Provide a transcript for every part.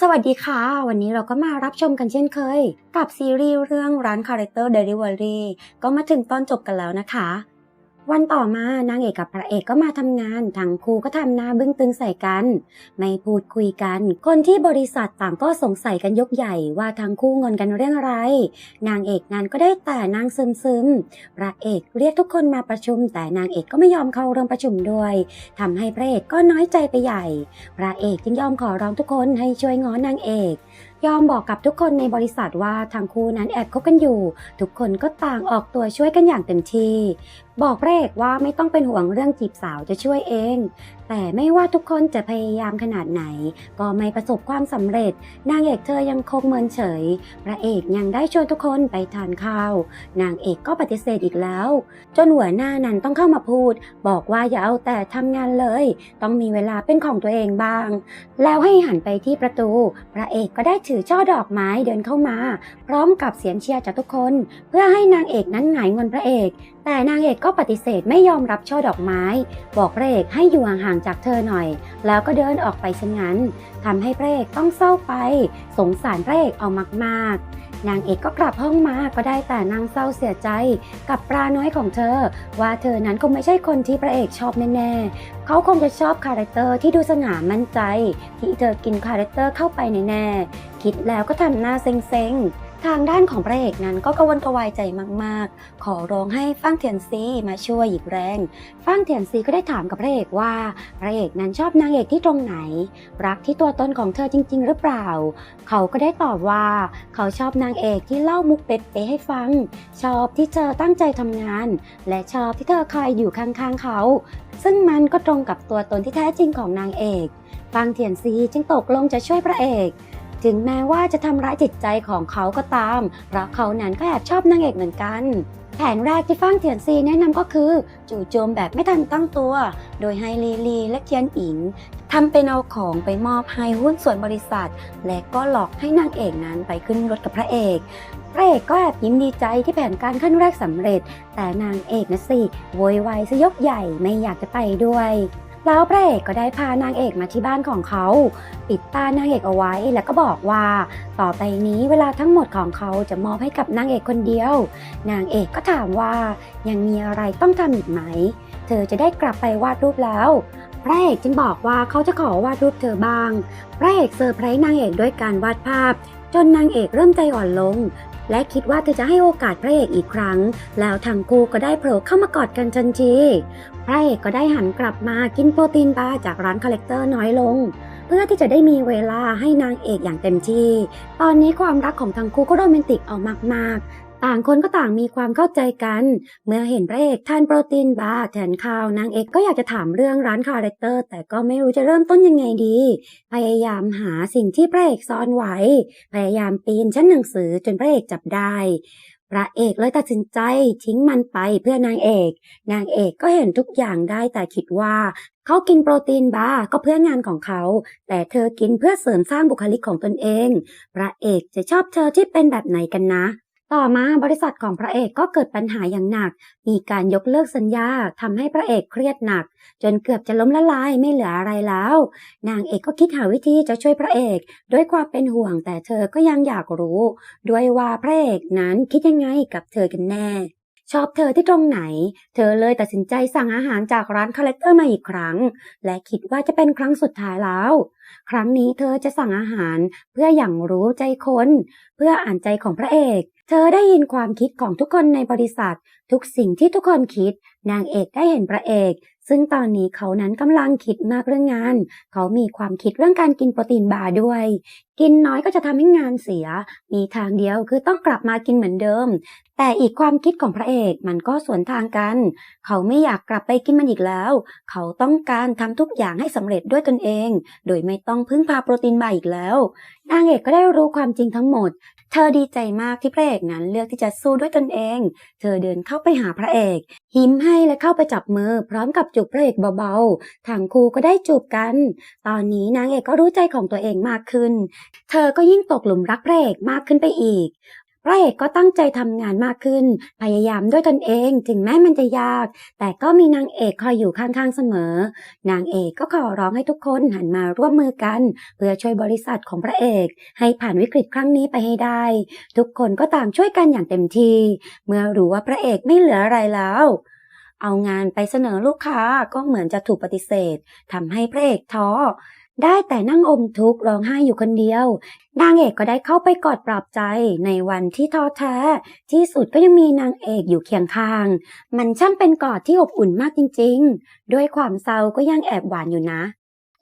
สวัสดีค่ะ วันนี้เราก็มารับชมกันเช่นเคย กับซีรีส์เรื่องร้านคาแรคเตอร์เดลิเวอรี่ก็มาถึงตอนจบกันแล้วนะคะ วันต่อมานางเอกกับพระเอกก็มาทำงานทั้งคู่ก็ทำหน้าบึ้งตึงใส่กัน ไม่พูดคุยกัน คนที่บริษัทต่างก็สงสัยกันยกใหญ่ว่าทั้งคู่งอนกันเรื่องอะไร นางเอกงานก็ได้แต่นางซึมซึมพระเอกเรียกทุกคนมาประชุม แต่นางเอกก็ไม่ยอมเข้าร่วมประชุมด้วยทำให้พระเอกก็น้อยใจไปใหญ่ พระเอกจึงยอมขอร้องทุกคนให้ช่วยง้อนางเอกยอมบอกกับทุกคนในบริษัทว่าทั้งคู่นั้นแอบคบกันอยู่ ทุกคนก็ต่างออกตัวช่วยกันอย่างเต็มที่ บอกพระเอกว่าไม่ต้องเป็นห่วงเรื่องจีบสาวจะช่วยเอง แต่ไม่ว่าทุกคนจะพยายามขนาดไหน ก็ไม่ประสบความสำเร็จ นางเอกเธอยังคงเมินเฉย พระเอกยังได้ชวนทุกคนไปทานข้าว นางเอกก็ปฏิเสธอีกแล้ว จนหัวหน้านั้นต้องเข้ามาพูด บอกว่าอย่าเอาแต่ทำงานเลย ต้องมีเวลาเป็นของตัวเองบ้าง แล้วให้หันไปที่ประตู พระเอกก็ได้ถือช่อดอกไม้เดินเข้ามา พร้อมกับเสียงเชียร์จากทุกคน เพื่อให้นางเอกนั้นหงายเงินพระเอก แต่นางเอกก็ปฏิเสธไม่ยอมรับช่อดอกไม้ บอกพระเอกให้อยู่ห่างๆจากเธอหน่อย แล้วก็เดินออกไปซะงั้นทำให้พระเอกต้องเศร้าไป สงสารพระเอกเอามากๆนางเอกก็กลับห้องมาก็ได้แต่นางเศร้าเสียใจ กับปลาน้อยของเธอ ว่าเธอนั้นคงไม่ใช่คนที่พระเอกชอบแน่ๆ เขาคงจะชอบคาแรคเตอร์ที่ดูสง่ามั่นใจ ที่เธอกินคาแรคเตอร์เข้าไปแน่ๆ คิดแล้วก็ทำหน้าเซ็งๆ ทางด้านของพระเอกนั้นก็กระวนกระวายใจมาก ๆ ขอร้องให้ฟังเทียนซีมาช่วยหยิบแรงฟังเทียนซีก็ได้ถามกับพระเอกว่า พระเอกนั้นชอบนางเอกที่ตรงไหน รักที่ตัวตนของเธอจริง ๆ หรือเปล่า เขาก็ได้ตอบว่า เขาชอบนางเอกที่เล่ามุกเป๊ะๆให้ฟัง ชอบที่เธอตั้งใจทำงาน และชอบที่เธอคอยอยู่ข้าง ๆ เขา ซึ่งมันก็ตรงกับตัวตนที่แท้จริงของนางเอกฟางเทียนซีจึงตกลงจะช่วยพระเอก ถึงแม้ว่าจะทำร้ายจิตใจของเขาก็ตาม เพราะเขานั้นก็แอบชอบนางเอกเหมือนกัน แผนแรกที่ฟางเทียนซีแนะนำก็คือ จู่โจมแบบไม่ทันตั้งตัว โดยให้ลีลีและเทียนอิงทำเป็นเอาของไปมอบให้หุ้นส่วนบริษัท และก็หลอกให้นางเอกนั้นไปขึ้นรถกับพระเอกพระเอกก็แอบยิ้มดีใจที่แผนการขั้นแรกสำเร็จ แต่นางเอกนะสิโวยวายซะยกใหญ่ไม่อยากจะไปด้วย แล้วพระเอกก็ได้พานางเอกมาที่บ้านของเขา ปิดตานางเอกเอาไว้แล้วก็บอกว่า ต่อไปนี้เวลาทั้งหมดของเขาจะมอบให้กับนางเอกคนเดียว นางเอกก็ถามว่า ยังมีอะไรต้องทำอีกไหม เธอจะได้กลับไปวาดรูปแล้วพระเอกจึงบอกว่าเขาจะขอวาดรูปเธอบ้าง พระเอกเซอร์ไพรส์นางเอกด้วยการวาดภาพ จนนางเอกเริ่มใจอ่อนลง และคิดว่าเธอจะให้โอกาสพระเอกอีกครั้ง แล้วทั้งคู่ก็ได้โผล่เข้ามากอดกันทันทีพระเอกก็ได้หันกลับมากินโปรตีนบาร์จากร้านคาแรคเตอร์น้อยลง เพื่อที่จะได้มีเวลาให้นางเอกอย่างเต็มที่ ตอนนี้ความรักของทั้งคู่ก็โรแมนติกออามากๆ ต่างคนก็ต่างมีความเข้าใจกัน เมื่อเห็นพระเอกทานโปรตีนบาร์แทนข้าวนางเอกก็อยากจะถามเรื่องร้านคาแรคเตอร์ แต่ก็ไม่รู้จะเริ่มต้นยังไงดี พยายามหาสิ่งที่พระเอกซ่อนไว้ พยายามปีนชั้นหนังสือจนพระเอกจับได้พระเอกเลยตัดสินใจทิ้งมันไปเพื่อนางเอก นางเอกก็เห็นทุกอย่างได้แต่คิดว่า เขากินโปรตีนบาร์ก็เพื่องานของเขา แต่เธอกินเพื่อเสริมสร้างบุคลิกของตนเอง พระเอกจะชอบเธอที่เป็นแบบไหนกันนะ ต่อมาบริษัทของพระเอกก็เกิดปัญหาอย่างหนัก มีการยกเลิกสัญญาทำให้พระเอกเครียดหนัก จนเกือบจะล้มละลายไม่เหลืออะไรแล้ว นางเอกก็คิดหาวิธีจะช่วยพระเอก ด้วยความเป็นห่วงแต่เธอก็ยังอยากรู้ ด้วยว่าพระเอกนั้นคิดยังไงกับเธอกันแน่ชอบเธอที่ตรงไหน เธอเลยตัดสินใจสั่งอาหารจากร้านคาแรคเตอร์มาอีกครั้ง และคิดว่าจะเป็นครั้งสุดท้ายแล้ว ครั้งนี้เธอจะสั่งอาหารเพื่ออย่างรู้ใจคน เพื่ออ่านใจของพระเอก เธอได้ยินความคิดของทุกคนในบริษัท ทุกสิ่งที่ทุกคนคิด นางเอกได้เห็นพระเอก ซึ่งตอนนี้เขานั้นกำลังคิดมากเรื่องงาน เขามีความคิดเรื่องการกินโปรตีนบาร์ด้วย กินน้อยก็จะทำให้งานเสีย มีทางเดียวคือต้องกลับมากินเหมือนเดิม แต่อีกความคิดของพระเอกมันก็สวนทางกัน เขาไม่อยากกลับไปกินมันอีกแล้ว เขาต้องการทำทุกอย่างให้สำเร็จด้วยตนเอง โดยไม่ต้องพึ่งพาโปรตีนบาร์อีกแล้วนางเอกก็ได้รู้ความจริงทั้งหมด เธอดีใจมากที่พระเอกนั้นเลือกที่จะสู้ด้วยตนเอง เธอเดินเข้าไปหาพระเอกยิ้มให้และเข้าไปจับมือ พร้อมกับจูบพระเอกเบาๆทางครูก็ได้จูบกัน ตอนนี้นางเอกก็รู้ใจของตัวเองมากขึ้น เธอก็ยิ่งตกหลุมรักพระเอกมากขึ้นไปอีก พระเอกก็ตั้งใจทำงานมากขึ้น พยายามด้วยตนเองถึงแม้มันจะยาก แต่ก็มีนางเอกคอยอยู่ข้างๆเสมอ นางเอกก็ขอร้องให้ทุกคนหันมาร่วมมือกัน เพื่อช่วยบริษัทของพระเอก ให้ผ่านวิกฤตครั้งนี้ไปให้ได้ ทุกคนก็ต่างช่วยกันอย่างเต็มที่ เมื่อรู้ว่าพระเอกไม่เหลืออะไรแล้วเอางานไปเสนอลูกค้าก็เหมือนจะถูกปฏิเสธทำให้พระเอกท้อ ได้แต่นั่งอมทุกข์ร้องไห้อยู่คนเดียวนางเอกก็ได้เข้าไปกอดปลอบใจในวันที่ท้อแท้ ที่สุดก็ยังมีนางเอกอยู่เคียงข้าง มันช่างเป็นกอดที่อบอุ่นมากจริงๆ ด้วยความเศร้าก็ยังแอบหวานอยู่นะ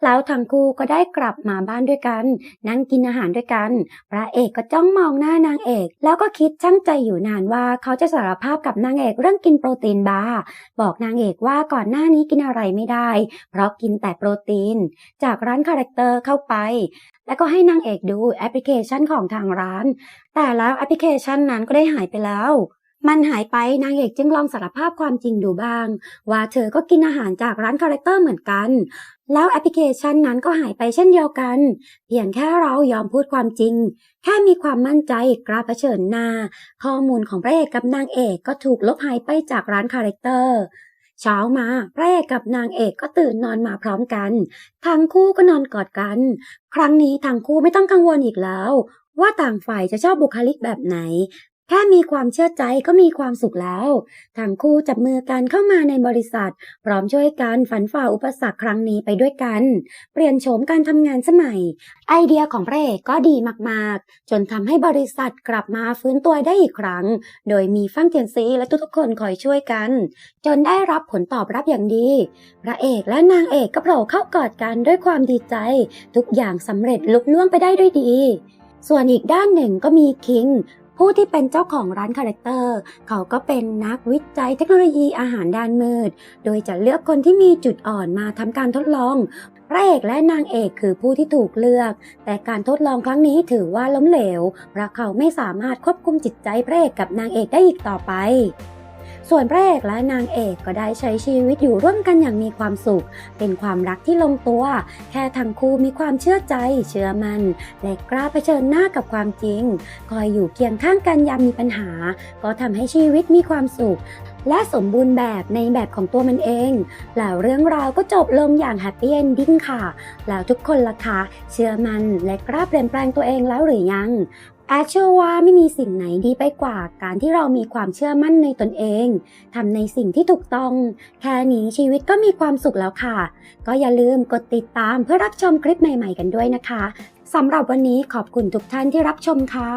แล้วทั้งคู่ก็ได้กลับมาบ้านด้วยกัน นั่งกินอาหารด้วยกัน พระเอกก็จ้องมองหน้านางเอก แล้วก็คิดช่างใจอยู่นานว่าเขาจะสารภาพกับนางเอกเรื่องกินโปรตีนบาร์บอกนางเอกว่าก่อนหน้านี้กินอะไรไม่ได้ เพราะกินแต่โปรตีน จากร้านคาแรคเตอร์เข้าไป แล้วก็ให้นางเอกดูแอปพลิเคชันของทางร้าน แต่แล้วแอปพลิเคชันนั้นก็ได้หายไปแล้ว มันหายไปนางเอกจึงลองสารภาพความจริงดูบ้าง ว่าเธอก็กินอาหารจากร้านคาแรคเตอร์เหมือนกัน แล้วแอปพลิเคชันนั้นก็หายไปเช่นเดียวกัน เพียงแค่เรายอมพูดความจริง แค่มีความมั่นใจกล้าเผชิญหน้า ข้อมูลของพระเอกกับนางเอกก็ถูกลบหายไปจากร้านคาแรคเตอร์เช้ามาพระเอกกับนางเอกก็ตื่นนอนมาพร้อมกัน ทั้งคู่ก็นอนกอดกัน ครั้งนี้ทั้งคู่ไม่ต้องกังวลอีกแล้ว ว่าต่างฝ่ายจะชอบบุคลิกแบบไหน แค่มีความเชื่อใจก็มีความสุขแล้วทั้งคู่จับมือกันเข้ามาในบริษัท พร้อมช่วยกันฝันฝ่าอุปสรรคครั้งนี้ไปด้วยกัน เปลี่ยนโฉมการทำงานสมัย ไอเดียของพระเอกก็ดีมากๆ จนทำให้บริษัทกลับมาฟื้นตัวได้อีกครั้ง โดยมีฟังเทียนซีและทุกๆคนคอยช่วยกัน จนได้รับผลตอบรับอย่างดี พระเอกและนางเอกก็โผล่เข้ากอดกันด้วยความดีใจ ทุกอย่างสำเร็จลุล่วงไปได้ด้วยดีส่วนอีกด้านหนึ่งก็มีคิง ผู้ที่เป็นเจ้าของร้านคาแรคเตอร์ เขาก็เป็นนักวิจัยเทคโนโลยีอาหารด้านมืด โดยจะเลือกคนที่มีจุดอ่อนมาทำการทดลอง พระเอกและนางเอกคือผู้ที่ถูกเลือก แต่การทดลองครั้งนี้ถือว่าล้มเหลวเพราะเขาไม่สามารถควบคุมจิตใจพระเอกกับนางเอกได้อีกต่อไป ส่วนพระเอกและนางเอกก็ได้ใช้ชีวิตอยู่ร่วมกันอย่างมีความสุข เป็นความรักที่ลงตัว แค่ทั้งคู่มีความเชื่อใจ เชื่อมัน่น และกล้าเผชิญหน้ากับความจริง คอยอยู่เคียงข้างกันยามมีปัญหา ก็ทำให้ชีวิตมีความสุขและสมบูรณ์แบบในแบบของตัวมันเอง แล้วเรื่องราวก็จบลงอย่างแฮปปี้เอนดิ้งค่ะ แล้วทุกคนล่ะคะ เชื่อมันและกล้าเปลี่ยนแปลงตัวเองแล้วหรือยัง อดเชื่อว่าไม่มีสิ่งไหนดีไปกว่าการที่เรามีความเชื่อมั่นในตนเองทำในสิ่งที่ถูกต้อง แค่นี้ชีวิตก็มีความสุขแล้วค่ะ ก็อย่าลืมกดติดตามเพื่อรับชมคลิปใหม่ ๆ กันด้วยนะคะสำหรับวันนี้ขอบคุณทุกท่านที่รับชมค่ะ